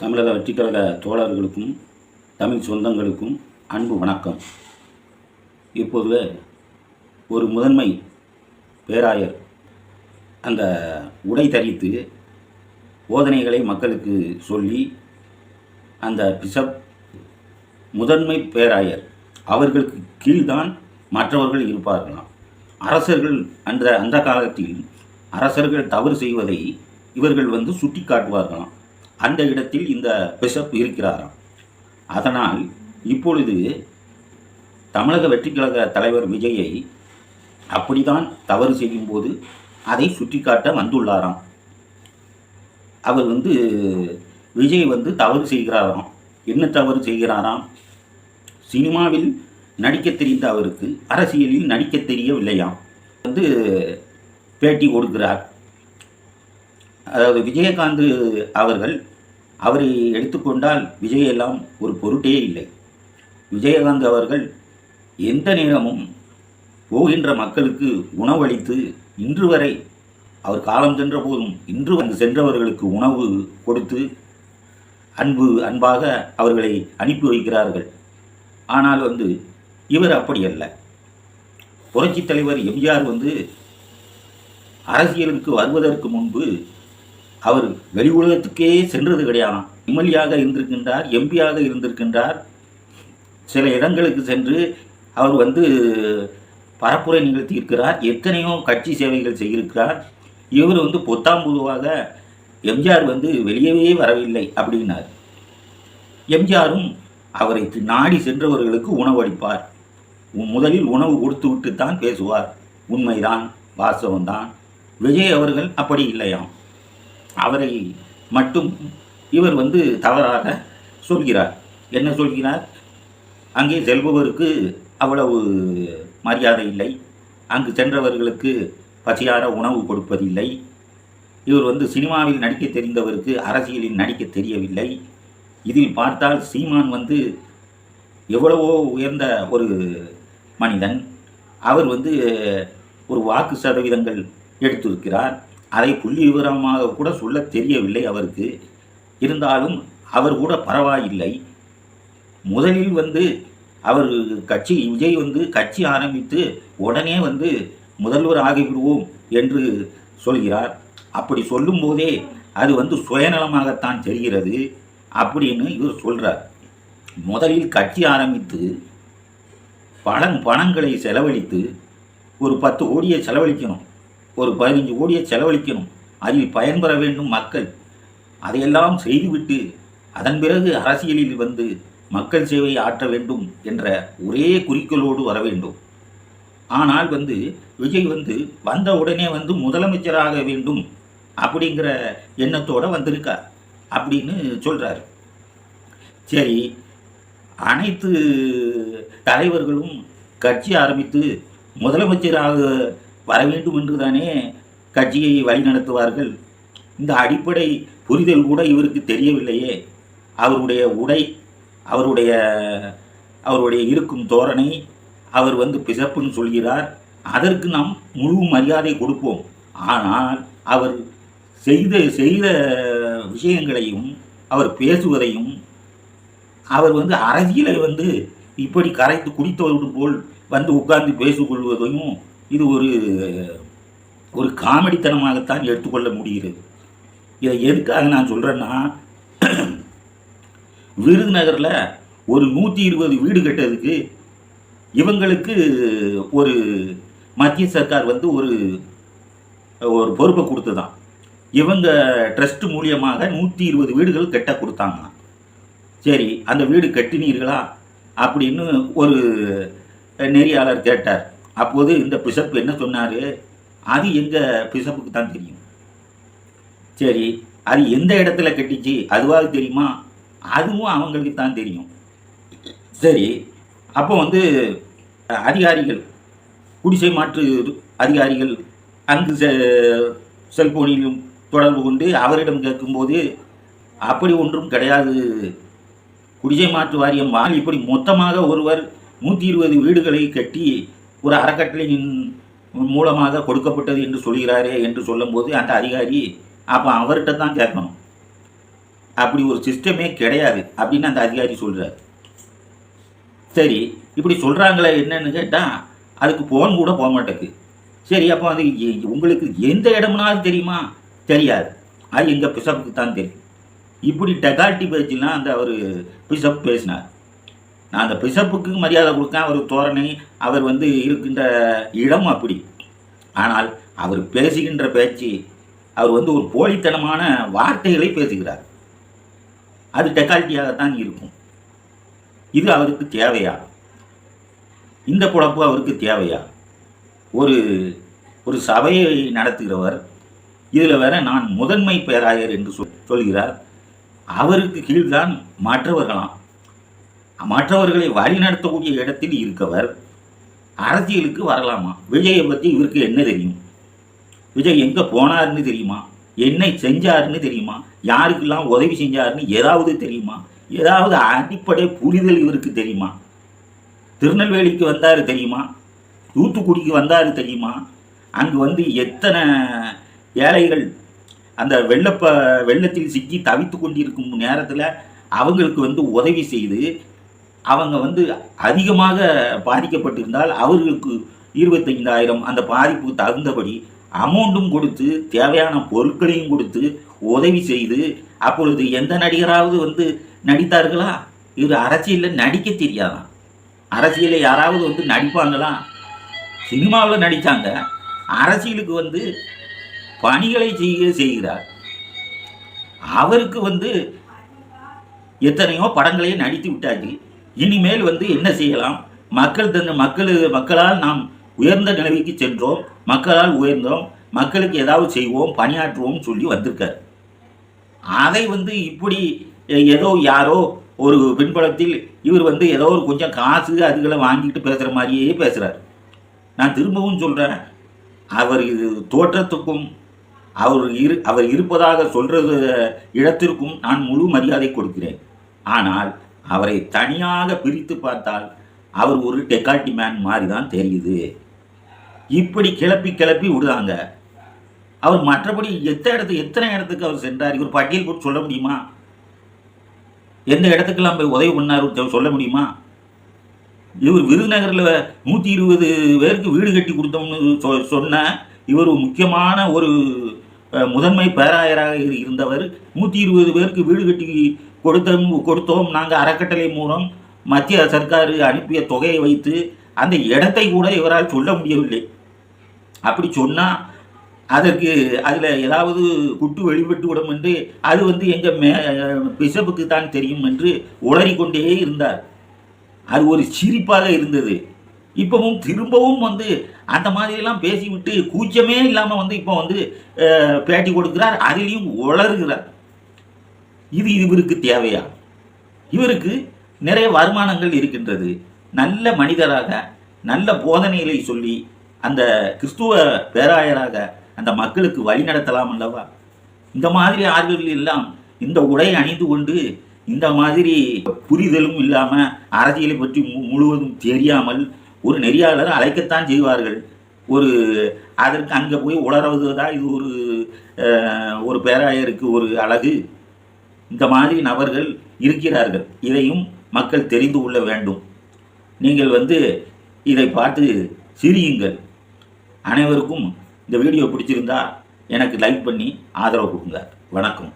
தமிழக வெற்றிக்கழக தோழர்களுக்கும் தமிழ் சொந்தங்களுக்கும் அன்பு வணக்கம். இப்போது ஒரு முதன்மை பேராயர் அந்த உடை தரித்து போதனைகளை மக்களுக்கு சொல்லி அந்த பிஷப் முதன்மை பேராயர் அவர்களுக்கு கீழ்தான் மற்றவர்கள் இருப்பார்களாம். அரசர்கள் அந்த அந்த காலத்தில் அரசர்கள் தவறு செய்வதை இவர்கள் வந்து சுட்டி காட்டுவார்களாம் அந்த இடத்தில் இந்த பிஷப் இருக்கிறாராம். அதனால் இப்பொழுது தமிழக வெற்றிக்கழக தலைவர் விஜயை அப்படிதான் தவறு செய்யும்போது அதை சுட்டிக்காட்ட வந்துள்ளாராம். அவர் வந்து விஜய் வந்து தவறு செய்கிறாராம். என்ன தவறு செய்கிறாராம்? சினிமாவில் நடிக்க தெரிந்த அவருக்கு அரசியலில் நடிக்க தெரியவில்லையாம். வந்து பேட்டி கொடுக்கிறார். அதாவது விஜயகாந்த் அவர்கள் அவரை எடுத்துக்கொண்டால் விஜயெல்லாம் ஒரு பொருட்டே இல்லை. விஜயகாந்த் அவர்கள் எந்த நேரமும் போகின்ற மக்களுக்கு உணவளித்து இன்று வரை அவர் காலம் சென்ற போதும் இன்று வந்து சென்றவர்களுக்கு உணவு கொடுத்து அன்பு அன்பாக அவர்களை அனுப்பி வைக்கிறார்கள். ஆனால் வந்து இவர் அப்படி அல்ல. புரட்சித் தலைவர் எம்ஜிஆர் வந்து அரசியலுக்கு வருவதற்கு முன்பு அவர் வெளி உலகத்துக்கே சென்றது கிடையாதாம். எம்எல்ஏயாக இருந்திருக்கின்றார் எம்பியாக இருந்திருக்கின்றார். சில இடங்களுக்கு சென்று அவர் வந்து பரப்புரை நிகழ்த்தியிருக்கிறார். எத்தனையோ கட்சி சேவைகள் செய்திருக்கிறார். இவர் வந்து பொத்தாம் பொதுவாக எம்ஜிஆர் வந்து வெளியவே வரவில்லை அப்படின்னார். எம்ஜிஆரும் அவரை நாடி சென்றவர்களுக்கு உணவளிப்பார் முதலில் உணவு கொடுத்து விட்டு தான் பேசுவார். உண்மைதான் வாஸ்தவம்தான் விஜய் அவர்கள் அப்படி இல்லையாம். அவரை மட்டும் இவர் வந்து தவறாக சொல்கிறார். என்ன சொல்கிறார்? அங்கே செல்பவருக்கு அவ்வளவு மரியாதை இல்லை. அங்கு சென்றவர்களுக்கு பசியார உணவு கொடுப்பதில்லை. இவர் வந்து சினிமாவில் நடிக்க தெரிந்தவருக்கு அரசியலில் நடிக்க தெரியவில்லை. இதில் பார்த்தால் சீமான் வந்து எவ்வளவோ உயர்ந்த ஒரு மனிதன். அவர் வந்து ஒரு வாக்கு சதவீதங்கள் எடுத்திருக்கிறார். அதை புள்ளி விவரமாக கூட சொல்ல தெரியவில்லை அவருக்கு. இருந்தாலும் அவர் கூட பரவாயில்லை. முதலில் வந்து அவர் கட்சி விஜய் வந்து கட்சி ஆரம்பித்து உடனே வந்து முதல்வர் ஆகிவிடுவோம் என்று சொல்கிறார். அப்படி சொல்லும்போதே அது வந்து சுயநலமாகத்தான் தெரிகிறது அப்படின்னு இவர் சொல்கிறார் முதலில் கட்சி ஆரம்பித்து பணம் பணங்களை செலவழித்து ஒரு பத்து கோடியை செலவழிக்கணும். ஒரு பதினஞ்சு கோடியை செலவழிக்கணும். அதில் பயன்பெற வேண்டும் மக்கள். அதையெல்லாம் செய்துவிட்டு அதன் பிறகு அரசியலில் வந்து மக்கள் சேவை ஆற்ற வேண்டும் என்ற ஒரே குறிக்கோளோடு வர வேண்டும். ஆனால் வந்து விஜய் வந்து வந்த உடனே வந்து முதலமைச்சராக வேண்டும் அப்படிங்கிற எண்ணத்தோடு வந்திருக்கார் அப்படின்னு சொல்கிறார் சரி அனைத்து தலைவர்களும் கட்சி ஆரம்பித்து முதலமைச்சராக வர வேண்டும் என்று தானே கட்சியை வழிநடத்துவார்கள்? இந்த அடிப்படை புரிதல் கூட இவருக்கு தெரியவில்லையே. அவருடைய உடை அவருடைய அவருடைய இருக்கும் தோரணை அவர் வந்து பிசப்புன்னு சொல்கிறார். அதற்கு நாம் முழு மரியாதை கொடுப்போம். ஆனால் அவர் செய்த செய்த விஷயங்களையும் அவர் பேசுவதையும் அவர் வந்து அரசியலை வந்து இப்படி கரைத்து குடித்தவர்கள் போல் வந்து உட்கார்ந்து பேசிக்கொள்வதையும் இது ஒரு ஒரு காமெடித்தனமாகத்தான் எடுத்துக்கொள்ள முடிகிறது. இதை எதுக்காக நான் சொல்கிறேன்னா விருதுநகரில் ஒரு நூற்றி இருபது வீடு கட்டுறதுக்கு இவங்களுக்கு ஒரு மத்திய சர்க்கார் வந்து ஒரு ஒரு பொறுப்பை கொடுத்துதான் இவங்க ட்ரஸ்ட் மூலியமாக நூற்றி இருபது வீடுகள் கட்ட கொடுத்தாங்க சரி அந்த வீடு கட்டினீர்களா? அப்படின்னு ஒரு நெறியாளர் கேட்டார். அப்போது இந்த பிஷப் என்ன சொன்னார்? அது எங்கள் பிஷப்புக்கு தான் தெரியும். சரி அது எந்த இடத்துல கட்டிச்சு? அதுவாக தெரியுமா? அதுவும் அவங்களுக்கு தான் தெரியும். சரி அப்போ வந்து அதிகாரிகள் குடிசை மாற்று அதிகாரிகள் அங்கு செ செல்போனிலும் தொடர்பு கொண்டு அவரிடம் கேட்கும்போது அப்படி ஒன்றும் கிடையாது. குடிசை மாற்று வாரியம் வாங்கி இப்படி மொத்தமாக ஒருவர் நூற்றி இருபது வீடுகளை கட்டி ஒரு அறக்கட்டளையின் மூலமாக கொடுக்கப்பட்டது என்று சொல்கிறாரே என்று சொல்லும்போது அந்த அதிகாரி அப்போ அவர்கிட்ட தான் கேட்கணும். அப்படி ஒரு சிஸ்டமே கிடையாது அப்படின்னு அந்த அதிகாரி சொல்கிறார் சரி இப்படி சொல்கிறாங்களே என்னன்னு கேட்டால் அதுக்கு ஃபோன் கூட போக மாட்டேங்குது சரி அப்போ அது உங்களுக்கு எந்த இடம்னாலும் தெரியுமா? தெரியாது. அது எங்கள் பிசப்புக்கு தான் தெரியும். இப்படி டெகால்ட்டி பேச்சுலாம் அந்த அவர் பிசப் பேசினார். நான் அந்த பிசப்புக்கு மரியாதை கொடுக்கேன் அவர் தோரணை அவர் வந்து இருக்கின்ற இடம் அப்படி. ஆனால் அவர் பேசுகின்ற பேச்சு அவர் வந்து ஒரு போலித்தனமான வார்த்தைகளை பேசுகிறார். அது டெக்கால்ட்டியாகத்தான் இருக்கும். இது அவருக்கு தேவையா? இந்த குழப்பு அவருக்கு தேவையா? ஒரு ஒரு சபையை நடத்துகிறவர் இதில் வேற நான் முதன்மை பேராயர் என்று சொல் சொல்கிறார். அவருக்கு கீழ்தான் மற்றவர்களாம். மற்றவர்களை வழிநடத்தக்கூடிய இடத்தில் இருக்கவர் அரசியலுக்கு வரலாமா? விஜயை பற்றி இவருக்கு என்ன தெரியும்? விஜய் எங்கே போனாருன்னு தெரியுமா? என்ன செஞ்சாருன்னு தெரியுமா? யாருக்கெல்லாம் உதவி செஞ்சாருன்னு ஏதாவது தெரியுமா? ஏதாவது அடிப்படை புரிதல் இவருக்கு தெரியுமா? திருநெல்வேலிக்கு வந்தார் தெரியுமா? தூத்துக்குடிக்கு வந்தார் தெரியுமா? அங்கு வந்து எத்தனை ஏழைகள் அந்த வெள்ளப்ப வெள்ளத்தில் சிக்கி தவித்து கொண்டிருக்கும் நேரத்தில் அவங்களுக்கு வந்து உதவி செய்து அவங்க வந்து அதிகமாக பாதிக்கப்பட்டிருந்தால் அவர்களுக்கு இருபத்தைந்தாயிரம் அந்த பாதிப்புக்கு தகுந்தபடி அமௌண்ட்டும் கொடுத்து தேவையான பொருட்களையும் கொடுத்து உதவி செய்து அப்பொழுது எந்த நடிகராவது வந்து நடித்தார்களா? இது அரசியலில் நடிக்க தெரியாதான். அரசியலில் யாராவது வந்து நடிப்பாங்களா? சினிமாவில் நடித்தாங்க அரசியலுக்கு வந்து பணிகளை செய்ய செய்கிறார். அவருக்கு வந்து எத்தனையோ படங்களையும் நடித்து விட்டாச்சு இனிமேல் வந்து என்ன செய்யலாம்? மக்கள் தந்த மக்கள் மக்களால் நாம் உயர்ந்த நிலைமைக்கு சென்றோம். மக்களால் உயர்ந்தோம். மக்களுக்கு ஏதாவது செய்வோம் பணியாற்றுவோம் சொல்லி வந்திருக்கார். அதை வந்து இப்படி ஏதோ யாரோ ஒரு பின்புலத்தில் இவர் வந்து ஏதோ ஒரு கொஞ்சம் காசு அதுகளை வாங்கிட்டு பேசுகிற மாதிரியே பேசுகிறார் நான் திரும்பவும் சொல்கிறேன் அவர் இது தோற்றத்துக்கும் அவர் இரு அவர் இருப்பதாக சொல்கிறது இடத்திற்கும் நான் முழு மரியாதை கொடுக்கிறேன். ஆனால் அவரை தனியாக பிரித்து பார்த்தால் அவர் ஒரு டெக்காட்டி மேன் மாதிரி தான் தெரியுது. இப்படி கிளப்பி கிளப்பி விடுதாங்க அவர் மற்றபடி எத்தனை இடத்துக்கு எத்தனை இடத்துக்கு அவர் சென்றார்? இவர் பட்டியல் போட்டு சொல்ல முடியுமா? எந்த இடத்துக்கெல்லாம் போய் உதவி பண்ணார் சொல்ல முடியுமா? இவர் விருதுநகரில் நூற்றி இருபது பேருக்கு வீடு கட்டி கொடுத்தோம்னு சொ சொன்ன இவர் முக்கியமான ஒரு முதன்மை பேராயராக இருந்தவர். நூற்றி இருபது பேருக்கு வீடு கட்டி கொடுத்தோம் கொடுத்தோம். நாங்கள் அறக்கட்டளை மூலம் மத்திய சர்க்கார் அனுப்பிய தொகையை வைத்து அந்த இடத்தை கூட இவரால் சொல்ல முடியவில்லை. அப்படி சொன்னால் அதற்கு அதில் ஏதாவது குட்டு வெளிப்பட்டு விடும் என்று அது வந்து எங்கள் மே பிஷப்புக்கு தான் தெரியும் என்று உளறிக்கொண்டே இருந்தார். அது ஒரு சிரிப்பாக இருந்தது. இப்போவும் திரும்பவும் வந்து அந்த மாதிரிலாம் பேசிவிட்டு கூச்சமே இல்லாமல் வந்து இப்போ வந்து பேட்டி கொடுக்கிறார். அதிலையும் உளறுகிறார். இது இவருக்கு தேவையா? இவருக்கு நிறைய வருமானங்கள் இருக்கின்றது. நல்ல மனிதராக நல்ல போதனைகளை சொல்லி அந்த கிறிஸ்துவ பேராயராக அந்த மக்களுக்கு வழி நடத்தலாம் அல்லவா? இந்த மாதிரி ஆறுகள் எல்லாம் இந்த உடை அணிந்து கொண்டு இந்த மாதிரி புரிதலும் இல்லாமல் அரசியலை பற்றி மு முழுவதும் தெரியாமல் ஒரு நெறியாளர் அழைக்கத்தான் செய்வார்கள். ஒரு அதற்கு அங்கே போய் உளறுவதா இது ஒரு ஒரு பேராயருக்கு ஒரு அழகு. இந்த மாதிரி நபர்கள் இருக்கிறார்கள். இதையும் மக்கள் தெரிந்து கொள்ள வேண்டும். நீங்கள் வந்து இதை பார்த்து சிரியுங்கள். அனைவருக்கும் இந்த வீடியோ பிடிச்சிருந்தா எனக்கு லைக் பண்ணி ஆதரவு கொடுங்க. வணக்கம்.